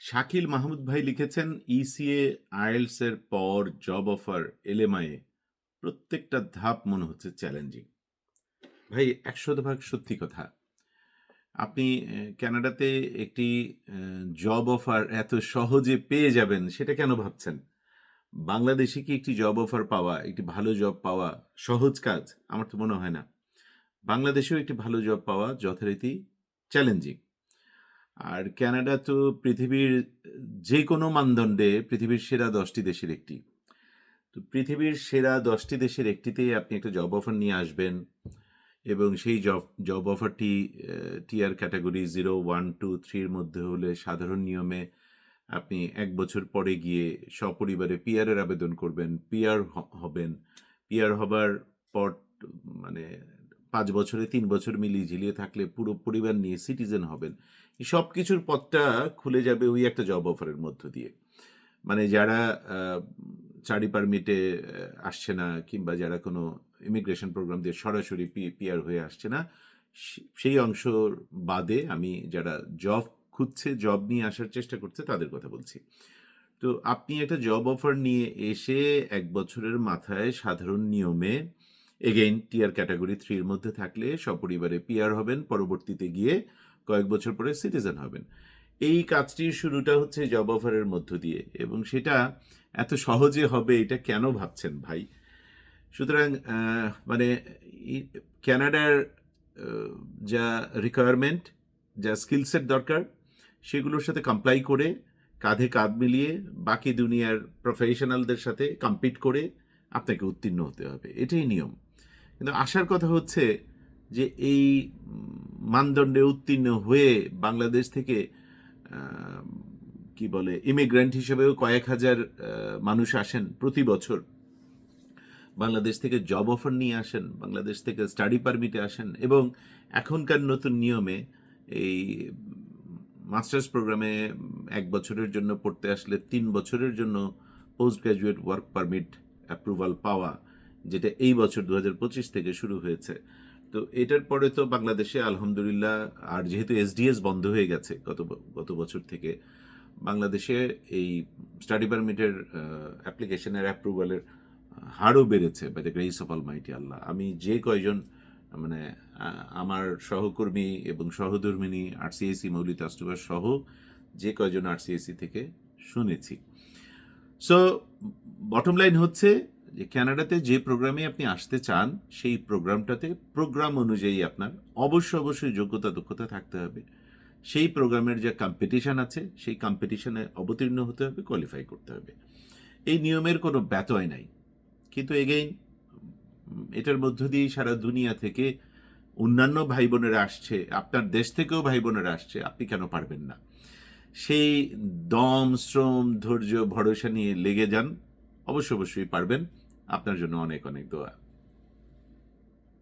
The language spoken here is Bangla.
শাকিল মাহমুদ ভাই লিখেছেন ইসিএ আইএলস এর পর জব অফার এলএমআই প্রত্যেকটা ধাপ মনে হচ্ছে চ্যালেঞ্জিং ভাই, একশো ভাগ সত্যি কথা। আপনি ক্যানাডাতে একটি জব অফার এত সহজে পেয়ে যাবেন সেটা কেন ভাবছেন? বাংলাদেশে কি একটি জব অফার পাওয়া, একটি ভালো জব পাওয়া সহজ কাজ? আমার তো মনে হয় না। বাংলাদেশেও একটি ভালো জব পাওয়া যথারীতি চ্যালেঞ্জিং আর ক্যানাডা তো পৃথিবীর যে কোনো মানদণ্ডে পৃথিবীর সেরা দশটি দেশের একটি। তো পৃথিবীর সেরা দশটি দেশের একটিতেই আপনি একটা জব অফার নিয়ে আসবেন এবং সেই জব জব অফারটি TR category zero one two থ্রির মধ্যে হলে সাধারণ নিয়মে আপনি এক বছর পরে গিয়ে সপরিবারে পিয়ারের আবেদন করবেন পিয়ার হবেন। পিয়ার হবার পর মানে পাঁচ বছরে, তিন বছর মিলিয়ে ঝিলিয়ে থাকলে পুরো পরিবার নিয়ে সিটিজেন হবেন। সব কিছুর পথটা খুলে যাবে ওই একটা জব অফারের মধ্য দিয়ে। মানে যারা চারি পারমিটে আসছে না কিংবা যারা কোনো ইমিগ্রেশন প্রোগ্রাম দিয়ে সরাসরি পি পিআর হয়ে আসছে না সেই অংশ বাদে আমি যারা জব খুঁজছে জব নিয়ে আসার চেষ্টা করছে, তাদের কথা বলছি। তো আপনি একটা জব অফার নিয়ে এসে এক বছরের মাথায় সাধারণ নিয়মে এগেইন টিয়ার ক্যাটাগরি থ্রির মধ্যে থাকলে সপরিবারে পিয়ার হবেন, পরবর্তীতে গিয়ে কয়েক বছর পরে সিটিজেন হবেন। এই কাজটির শুরুটা হচ্ছে জব অফারের মধ্য দিয়ে এবং সেটা এত সহজে হবে এটা কেন ভাবছেন ভাই? সুতরাং মানে ক্যানাডার যা রিকোয়ারমেন্ট যা স্কিল সেট দরকার, সেগুলোর সাথে কমপ্লাই করে, কাঁধে কাঁধ মিলিয়ে বাকি দুনিয়ার প্রফেশনালদের সাথে কম্পিট করে আপনাকে উত্তীর্ণ হতে হবে। এটাই নিয়ম। কিন্তু আসার কথা হচ্ছে যে এই মানদণ্ডে উত্তীর্ণ হয়ে বাংলাদেশ থেকে কি বলে ইমিগ্রেন্ট হিসেবেও কয়েক হাজার মানুষ আসেন প্রতি বছর। বাংলাদেশ থেকে জব অফার নিয়ে আসেন, বাংলাদেশ থেকে স্টাডি পারমিটে আসেন এবং এখনকার নতুন নিয়মে এই মাস্টার্স প্রোগ্রামে এক বছরের জন্য পড়তে আসলে তিন বছরের জন্য post graduate work permit approval পাওয়া যেটা এই বছর দু হাজার পঁচিশ থেকে শুরু হয়েছে। তো এটার পরে তো বাংলাদেশে আলহামদুলিল্লাহ, আর যেহেতু এসডিএস বন্ধ হয়ে গেছে গত গত বছর থেকে, বাংলাদেশে এই স্টাডি পারমিটের অ্যাপ্লিকেশনের অ্যাপ্রুভালের হারও বেড়েছে by the grace of almighty Allah আমি যে কয়জন মানে আমার সহকর্মী এবং সহধর্মিনী আরসিএসি মৌলিত আস্তুবার সহ যে কয়জন আরসিএসি থেকে শুনেছি। সো বটম লাইন হচ্ছে যে কানাডাতে যে প্রোগ্রামে আপনি আসতে চান, সেই প্রোগ্রামটাতে প্রোগ্রাম অনুযায়ী আপনার অবশ্য অবশ্যই যোগ্যতা, দক্ষতা থাকতে হবে। সেই প্রোগ্রামের যে কম্পিটিশান আছে, সেই কম্পিটিশানে অবতীর্ণ হতে হবে কোয়ালিফাই করতে হবে। এই নিয়মের কোনো ব্যতয় নাই। কিন্তু এগেইন এটার মধ্য দিয়েই সারা দুনিয়া থেকে অন্যান্য ভাই বোনেরা আসছে, আপনার দেশ থেকেও ভাই বোনেরা আসছে, আপনি কেন পারবেন না? সেই দম, শ্রম, ধৈর্য, ভরসা নিয়ে লেগে যান, অবশ্য অবশ্যই পারবেন। আপনার জন্য অনেক অনেক দোয়া।